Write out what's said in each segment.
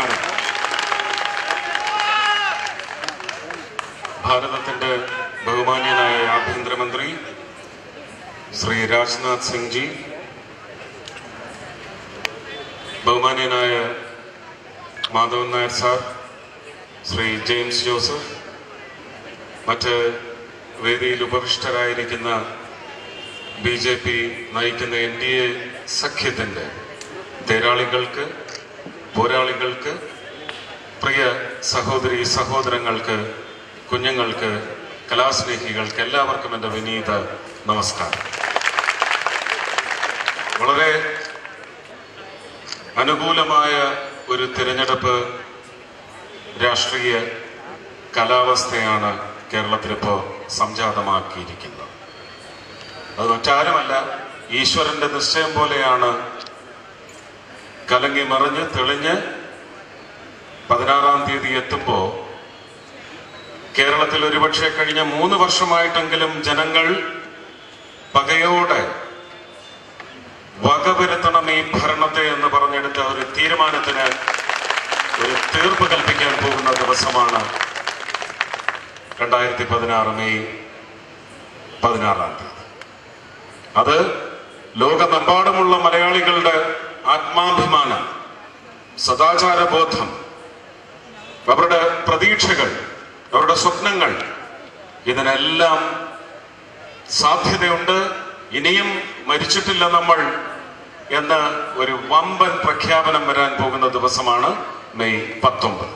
നമസ്കാരം ഭാരതത്തിന്റെ ബഹുമാന്യനായ ആഭ്യന്തരമന്ത്രി ശ്രീ രാജ്നാഥ് സിംഗ് ജി ബഹുമാന്യനായ Madhavan Nair sir Shri James Joseph മറ്റ് വേദിയിൽ ഉപവിഷ്ടരായിരിക്കുന്ന ബി ജെ പി നയിക്കുന്ന എൻ ഡി എ സഖ്യത്തിന്റെ തേരാളികൾക്ക് പോരാളികൾക്ക് പ്രിയ സഹോദരി സഹോദരങ്ങൾക്ക് കുഞ്ഞുങ്ങൾക്ക് കലാസ്നേഹികൾക്ക് എല്ലാവർക്കും എന്റെ വിനീത നമസ്കാരം. വളരെ അനുകൂലമായ ഒരു തിരഞ്ഞെടുപ്പ് രാഷ്ട്രീയ കാലാവസ്ഥയാണ് കേരളത്തിലിപ്പോൾ സംജാതമാക്കിയിരിക്കുന്നത്. അത് മറ്റാരുമല്ല ഈശ്വരന്റെ നിശ്ചയം പോലെയാണ് കലങ്ങി മറിഞ്ഞ് തെളിഞ്ഞ് പതിനാറാം തീയതി എത്തുമ്പോൾ കേരളത്തിൽ ഒരുപക്ഷെ കഴിഞ്ഞ മൂന്ന് വർഷമായിട്ടെങ്കിലും ജനങ്ങൾ പകയോടെ വകവരുത്തണം ഈ ഭരണത്തെ എന്ന് പറഞ്ഞെടുത്ത ഒരു തീരുമാനത്തിന് ഒരു തീർപ്പ് കൽപ്പിക്കാൻ പോകുന്ന ദിവസമാണ് രണ്ടായിരത്തി പതിനാറ് മെയ് പതിനാറാം തീയതി. അത് ലോകമെമ്പാടുമുള്ള മലയാളികളുടെ ആത്മാഭിമാനം സദാചാരബോധം അവരുടെ പ്രതീക്ഷകൾ അവരുടെ സ്വപ്നങ്ങൾ ഇതിനെല്ലാം സാധ്യതയുണ്ട്. ഇനിയും മരിച്ചിട്ടില്ല നമ്മൾ എന്ന ഒരു വമ്പൻ പ്രഖ്യാപനം വരാൻ പോകുന്ന ദിവസമാണ് മെയ് പത്തൊമ്പത്.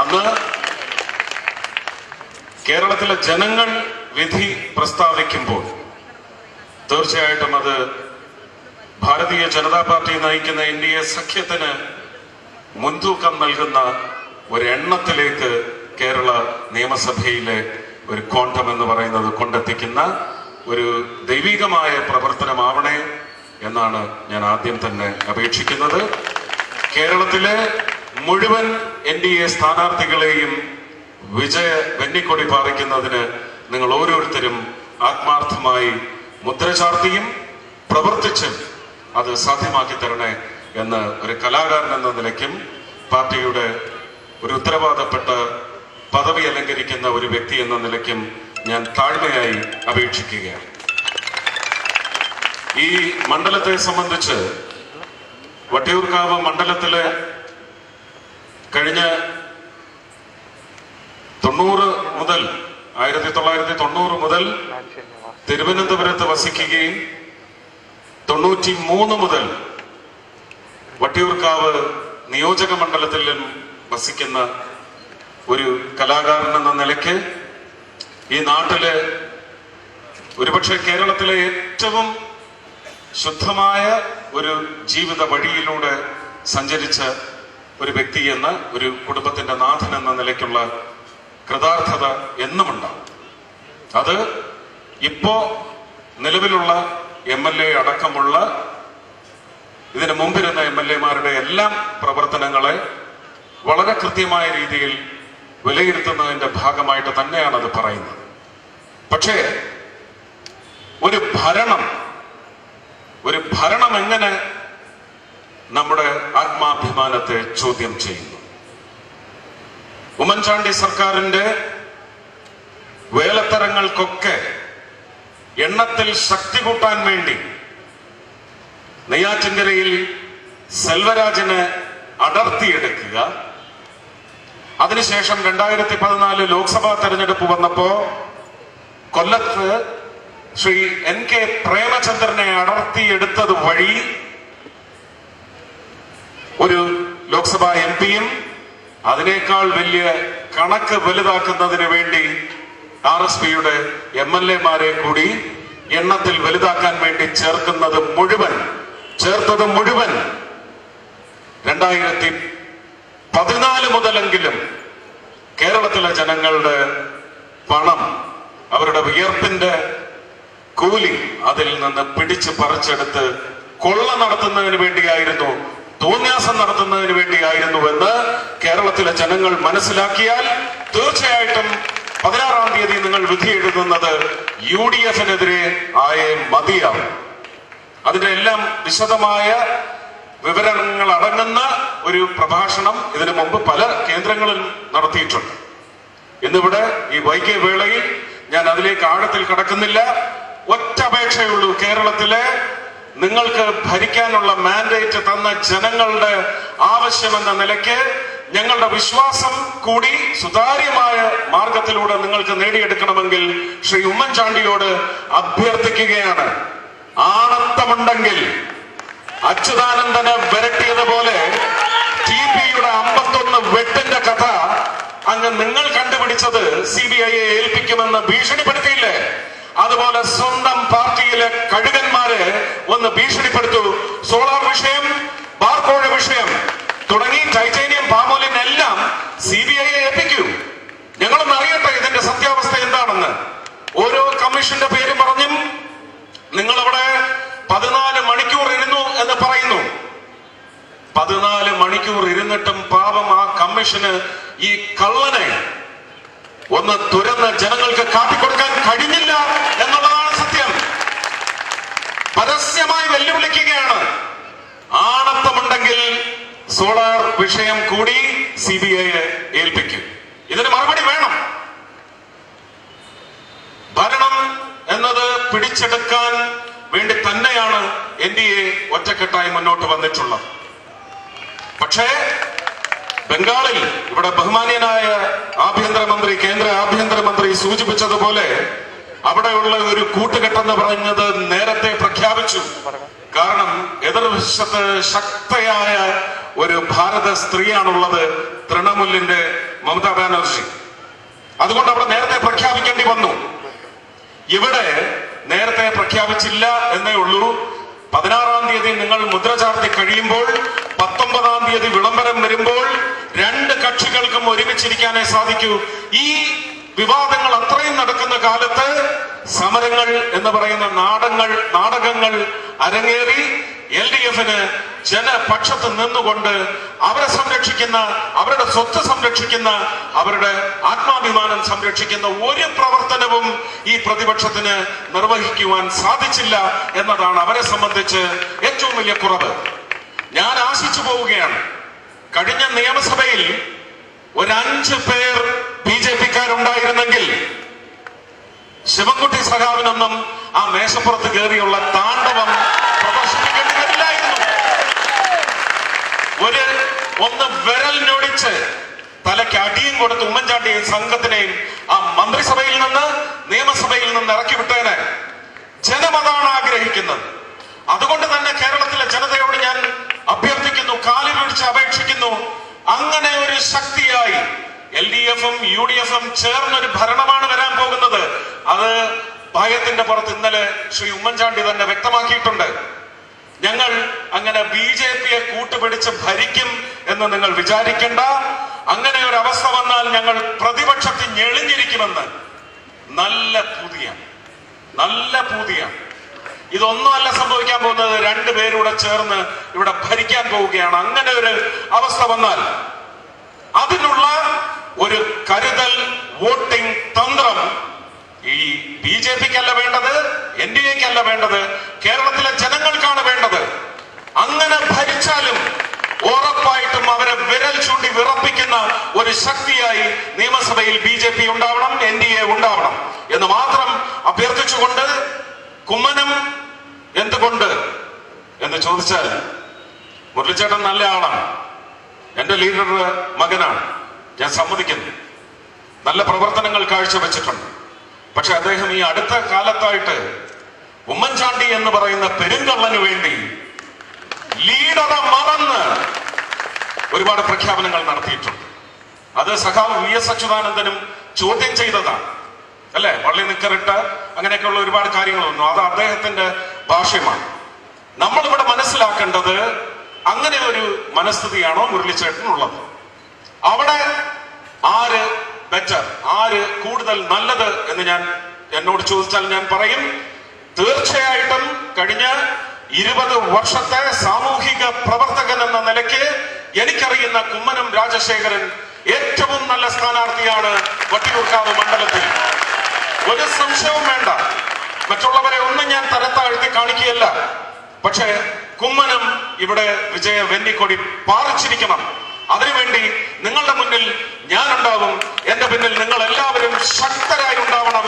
അന്ന് കേരളത്തിലെ ജനങ്ങൾ വിധി പ്രസ്താവിക്കുമ്പോൾ തീർച്ചയായിട്ടും അത് ഭാരതീയ ജനതാ പാർട്ടി നയിക്കുന്ന എൻ ഡി എ സഖ്യത്തിന് മുൻതൂക്കം നൽകുന്ന ഒരു എണ്ണത്തിലേക്ക് കേരള നിയമസഭയിലെ ഒരു കോണ്ടം എന്ന് പറയുന്നത് കൊണ്ടെത്തിക്കുന്ന ഒരു ദൈവികമായ പ്രവർത്തനമാവണേ എന്നാണ് ഞാൻ ആദ്യം തന്നെ അപേക്ഷിക്കുന്നത്. കേരളത്തിലെ മുഴുവൻ എൻ ഡി എ സ്ഥാനാർത്ഥികളെയും വിജയ വെന്നിക്കൊടി പാറിക്കുന്നതിന് നിങ്ങൾ ഓരോരുത്തരും ആത്മാർത്ഥമായി മുദ്ര ചാർത്തിയും പ്രവർത്തിച്ചും അത് സാധ്യമാക്കി തരണേ എന്ന് ഒരു കലാകാരൻ എന്ന നിലയ്ക്കും പാർട്ടിയുടെ ഒരു ഉത്തരവാദപ്പെട്ട പദവി അലങ്കരിക്കുന്ന ഒരു വ്യക്തി എന്ന നിലയ്ക്കും ഞാൻ താഴ്മയായി അപേക്ഷിക്കുകയാണ്. ഈ മണ്ഡലത്തെ സംബന്ധിച്ച് വട്ടിയൂർക്കാവ് മണ്ഡലത്തിലെ കഴിഞ്ഞ തൊണ്ണൂറ് മുതൽ ആയിരത്തി തൊള്ളായിരത്തി തൊണ്ണൂറ് മുതൽ തിരുവനന്തപുരത്ത് വസിക്കുകയും തൊണ്ണൂറ്റി മൂന്ന് മുതൽ വട്ടിയൂർക്കാവ് നിയോജക മണ്ഡലത്തിലും വസിക്കുന്ന ഒരു കലാകാരൻ എന്ന നിലയ്ക്ക് ഈ നാട്ടിൽ ഒരുപക്ഷെ കേരളത്തിലെ ഏറ്റവും ശുദ്ധമായ ഒരു ജീവിത വഴിയിലൂടെ സഞ്ചരിച്ച ഒരു വ്യക്തി എന്ന ഒരു കുടുംബത്തിന്റെ നാഥൻ എന്ന നിലയ്ക്കുള്ള കൃതാർത്ഥത എന്നുമുണ്ടാവും. അത് ഇപ്പോ നിലവിലുള്ള എം എൽ എ അടക്കമുള്ള ഇതിനു മുമ്പിരുന്ന എം എൽ എമാരുടെ എല്ലാം പ്രവർത്തനങ്ങളെ വളരെ കൃത്യമായ രീതിയിൽ വിലയിരുത്തുന്നതിന്റെ ഭാഗമായിട്ട് തന്നെയാണ് അത് പറയുന്നത്. പക്ഷേ ഒരു ഭരണം ഒരു ഭരണം എങ്ങനെ നമ്മുടെ ആത്മാഭിമാനത്തെ ചോദ്യം ചെയ്യുന്നു? ഉമ്മൻചാണ്ടി സർക്കാരിന്റെ വേലത്തരങ്ങൾക്കൊക്കെ എണ്ണത്തിൽ ശക്തി കൂട്ടാൻ വേണ്ടി നെയ്യാറ്റിൻകരയിൽ സെൽവരാജന് അടർത്തിയെടുക്കുക. അതിനുശേഷം രണ്ടായിരത്തി പതിനാല് ലോക്സഭാ തെരഞ്ഞെടുപ്പ് വന്നപ്പോ കൊല്ലത്ത് ശ്രീ എൻ കെ പ്രേമചന്ദ്രനെ അടർത്തിയെടുത്തത് വഴി ഒരു ലോക്സഭാ എം പിയും അതിനേക്കാൾ വലിയ കണക്ക് വലുതാക്കുന്നതിന് വേണ്ടി ആർ എസ് പിയുടെ എം എൽ എമാരെ കൂടി എണ്ണത്തിൽ വലുതാക്കാൻ വേണ്ടി ചേർക്കുന്നത് മുഴുവൻ ചേർത്തത് മുഴുവൻ രണ്ടായിരത്തി പതിനാല് മുതലെങ്കിലും കേരളത്തിലെ ജനങ്ങളുടെ പണം അവരുടെ വിയർപ്പിന്റെ കൂലി അതിൽ നിന്ന് പിടിച്ച് പറിച്ചെടുത്ത് കൊള്ള നടത്തുന്നതിന് വേണ്ടിയായിരുന്നു തോന്യാസം നടത്തുന്നതിന് വേണ്ടിയായിരുന്നുവെന്ന് കേരളത്തിലെ ജനങ്ങൾ മനസ്സിലാക്കിയാൽ തീർച്ചയായിട്ടും പതിനാറാം തീയതി നിങ്ങൾ വിധി എഴുതുന്നത് യു ഡി എഫിനെതിരെ ആയേ മതിയാവും അതിന്റെ എല്ലാം വിശദമായ വിവരങ്ങൾ അടങ്ങുന്ന ഒരു പ്രഭാഷണം ഇതിനു മുമ്പ് പല കേന്ദ്രങ്ങളിൽ നടത്തിയിട്ടുണ്ട്. ഇന്നിവിടെ ഈ വൈകിയ വേളയിൽ ഞാൻ അതിലേക്ക് ആഴത്തിൽ കടക്കുന്നില്ല. ഒറ്റ അപേക്ഷയുള്ളൂ കേരളത്തിലെ നിങ്ങൾക്ക് ഭരിക്കാനുള്ള മാൻഡേറ്റ് തന്ന ജനങ്ങളുടെ ആവശ്യമെന്ന നിലയ്ക്ക് ഞങ്ങളുടെ വിശ്വാസം കൂടി സുതാര്യമായ മാർഗത്തിലൂടെ നിങ്ങൾക്ക് നേടിയെടുക്കണമെങ്കിൽ ശ്രീ ഉമ്മൻചാണ്ടിയോട് അഭ്യർത്ഥിക്കുകയാണ്. ആണത്തമുണ്ടെങ്കിൽ അച്യുതാനന്ദനെ വിരട്ടിയതുപോലെ ടി പിയുടെ അമ്പത്തൊന്ന് വെട്ടിന്റെ കഥ അങ്ങ് നിങ്ങൾ കണ്ടുപിടിച്ചത് സി ബി ഐയെ ഏൽപ്പിക്കുമെന്ന് ഭീഷണിപ്പെടുത്തിയില്ലേ? അതുപോലെ സ്വന്തം പാർട്ടിയിലെ കഴുകന്മാരെ ഒന്ന് ഭീഷണിപ്പെടുത്തു. സോളാർ വിഷയം ബാർക്കോഴ വിഷയം തുടങ്ങി ടൈറ്റേനിയം പാമോലിൻ എല്ലാം സി ബി ഐയെ ഏൽപ്പിക്കൂ. ഞങ്ങളൊന്ന് അറിയട്ടെ ഇതിന്റെ സത്യാവസ്ഥ എന്താണെന്ന്. ഓരോ കമ്മീഷന്റെ പേര് പറഞ്ഞും നിങ്ങൾ അവിടെ പതിനാല് മണിക്കൂർ ഇരുന്നു എന്ന് പറയുന്നു. പതിനാല് മണിക്കൂർ ഇരുന്നിട്ടും പാപം ആ കമ്മീഷന് ഈ കള്ളനെ ഒന്ന് തുരന്ന് ജനങ്ങൾക്ക് വിഷയം കൂടി സി ബി ഐയെ ഏൽപ്പിക്കും. ഇതിന് മറുപടി വേണം. ഭരണം എന്നത് പിടിച്ചെടുക്കാൻ വേണ്ടി തന്നെയാണ് എൻ ഡി എ ഒറ്റക്കെട്ടായി മുന്നോട്ട് വന്നിട്ടുള്ളത്. പക്ഷേ ബംഗാളിൽ ഇവിടെ ബഹുമാന്യനായ ആഭ്യന്തരമന്ത്രി കേന്ദ്ര ആഭ്യന്തരമന്ത്രി സൂചിപ്പിച്ചതുപോലെ അവിടെയുള്ള ഒരു കൂട്ടുകെട്ടെന്ന് പറഞ്ഞത് നേരത്തെ പ്രഖ്യാപിച്ചു. കാരണം എതിർവശത്ത് ശക്തയായ ഒരു ഭാരത സ്ത്രീയാണുള്ളത് തൃണമൂലിന്റെ മമതാ ബാനർജി. അതുകൊണ്ട് അവിടെ നേരത്തെ പ്രഖ്യാപിക്കേണ്ടി വന്നു. ഇവിടെ നേരത്തെ പ്രഖ്യാപിച്ചില്ല എന്നേ ഉള്ളൂ. പതിനാറാം തീയതി നിങ്ങൾ മുദ്ര ചാർത്തി കഴിയുമ്പോൾ പത്തൊമ്പതാം തീയതി വിളംബരം വരുമ്പോൾ രണ്ട് കക്ഷികൾക്കും ഒരുമിച്ചിരിക്കാനേ സാധിക്കൂ. ഈ വിവാദങ്ങൾ അത്രയും നടക്കുന്ന കാലത്ത് സമരങ്ങൾ എന്ന് പറയുന്ന നാടങ്ങൾ നാടകങ്ങൾ അരങ്ങേറി എൽ ഡി എഫിന് ജനപക്ഷത്ത് നിന്നുകൊണ്ട് അവരെ സംരക്ഷിക്കുന്ന അവരുടെ സ്വത്ത് സംരക്ഷിക്കുന്ന അവരുടെ ആത്മാഭിമാനം സംരക്ഷിക്കുന്ന ഒരു പ്രവർത്തനവും ഈ പ്രതിപക്ഷത്തിന് നിർവഹിക്കുവാൻ സാധിച്ചില്ല എന്നതാണ് അവരെ സംബന്ധിച്ച് ഏറ്റവും വലിയ കുറവ്. ഞാൻ ആശിച്ചു പോവുകയാണ്. കഴിഞ്ഞ നിയമസഭയിൽ ഒരു അഞ്ച് പേർ ബി ജെ പിക്കാരുണ്ടായിരുന്നെങ്കിൽ ശിവൻകുട്ടി സഖാവിനൊന്നും ആ മേശപ്പുറത്ത് കയറിയുള്ള താണ്ഡവം പ്രദർശിപ്പിക്കേണ്ടതില്ലായിരുന്നു. ഒരു ഒന്ന് വിരൽ ഞൊടിച്ച് തലയ്ക്ക് അടിയും കൊടുത്ത് ഉമ്മൻചാണ്ടിയും സംഘത്തിനെയും ആ മന്ത്രിസഭയിൽ നിന്ന് നിയമസഭയിൽ നിന്ന് ഇറക്കി വിട്ടേനെ ജനമതാണ് ആഗ്രഹിക്കുന്നത്. അതുകൊണ്ട് തന്നെ കേരളത്തിലെ ജനതയോട് ഞാൻ അഭ്യർത്ഥിക്കുന്നു കാലിൽ പിടിച്ച് അപേക്ഷിക്കുന്നു അങ്ങനെ ഒരു ശക്തിയായി എൽ ഡി എഫും യു ഡി എഫും ചേർന്നൊരു ഭരണമാണ് വരാൻ പോകുന്നത്. അത് ഭയത്തിന്റെ പുറത്ത് ഇന്നലെ ശ്രീ ഉമ്മൻചാണ്ടി തന്നെ വ്യക്തമാക്കിയിട്ടുണ്ട്. ഞങ്ങൾ അങ്ങനെ ബി ജെ പിയെ കൂട്ടുപിടിച്ച് ഭരിക്കും എന്ന് നിങ്ങൾ വിചാരിക്കേണ്ട. അങ്ങനെ ഒരു അവസ്ഥ വന്നാൽ ഞങ്ങൾ പ്രതിപക്ഷത്തിൽ ഞെളിഞ്ഞിരിക്കുമെന്ന്. നല്ല പുതിയ നല്ല പുതിയ ഇതൊന്നുമല്ല സംഭവിക്കാൻ പോകുന്നത്. രണ്ടുപേരൂടെ ചേർന്ന് ഇവിടെ ഭരിക്കാൻ പോവുകയാണ്. അങ്ങനെ ഒരു അവസ്ഥ വന്നാൽ അതിനുള്ള ഒരു കരുതൽ വോട്ടിംഗ് തന്ത്രം ഈ ബി ജെ പിക്കല്ല വേണ്ടത് എൻ ഡി എക്കല്ല വേണ്ടത് കേരളത്തിലെ ജനങ്ങൾക്കാണ് വേണ്ടത്. അങ്ങനെ ഭരിച്ചാലും ഉറപ്പായിട്ടും അവരെ വിരൽ ചൂണ്ടി വിറപ്പിക്കുന്ന ഒരു ശക്തിയായി നിയമസഭയിൽ ബി ജെ പി ഉണ്ടാവണം എൻ ഡി എ ഉണ്ടാവണം എന്ന് മാത്രം അഭ്യർത്ഥിച്ചുകൊണ്ട് കുമ്മനം എന്തുകൊണ്ട് എന്ന് ചോദിച്ചാൽ മുരളിച്ചേട്ടൻ നല്ല ആളാണ്. എന്റെ ലീഡറുടെ മകനാണ്. ഞാൻ സമ്മതിക്കുന്നു. നല്ല പ്രവർത്തനങ്ങൾ കാഴ്ചവെച്ചിട്ടുണ്ട്. പക്ഷെ അദ്ദേഹം ഈ അടുത്ത കാലത്തായിട്ട് ഉമ്മൻചാണ്ടി എന്ന് പറയുന്ന പെരുങ്കള്ളന് വേണ്ടി ലീഡറെ മറന്ന് ഒരുപാട് പ്രഖ്യാപനങ്ങൾ നടത്തിയിട്ടുണ്ട്. അത് സഖാവ് വി എസ് അച്യുതാനന്ദനും ചോദ്യം ചെയ്തതാണ്. അല്ലെ? വള്ളി നിക്കറിട്ട് അങ്ങനെയൊക്കെയുള്ള ഒരുപാട് കാര്യങ്ങൾ വന്നു അത് അദ്ദേഹത്തിന്റെ ഭാഷ്യമാണ്. നമ്മളിവിടെ മനസ്സിലാക്കേണ്ടത് അങ്ങനെ ഒരു മനസ്ഥിതിയാണോ മുരളിച്ചേട്ടനുള്ളത്? അവിടെ ആര് ബെറ്റർ ആര് കൂടുതൽ നല്ലത് എന്ന് ഞാൻ എന്നോട് ചോദിച്ചാൽ ഞാൻ പറയും. തീർച്ചയായിട്ടും കഴിഞ്ഞ ഇരുപത് വർഷത്തെ സാമൂഹിക പ്രവർത്തകൻ എന്ന നിലയ്ക്ക് എനിക്കറിയുന്ന കുമ്മനം രാജശേഖരൻ ഏറ്റവും നല്ല സ്ഥാനാർത്ഥിയാണ് വട്ടിയൂർക്കാവ് മണ്ഡലത്തിൽ. ഒരു സംശയവും വേണ്ട. മറ്റുള്ളവരെ ഒന്നും ഞാൻ തരത്താഴ്ത്തി കാണിക്കുകയല്ല. പക്ഷേ കുമ്മനം ഇവിടെ വിജയ വെന്നിക്കൊടി പാറിച്ചിരിക്കണം. അതിനുവേണ്ടി നിങ്ങളുടെ മുന്നിൽ ഞാൻ ഉണ്ടാവും എന്റെ പിന്നിൽ നിങ്ങൾ എല്ലാവരും ശക്തരായി ഉണ്ടാവണം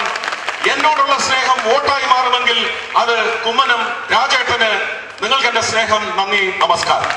എന്നോടുള്ള സ്നേഹം വോട്ടായി മാറുമെങ്കിൽ അത് കുമ്മനം രാജേട്ടന് നിങ്ങൾക്ക് എന്റെ സ്നേഹം നന്ദി നമസ്കാരം.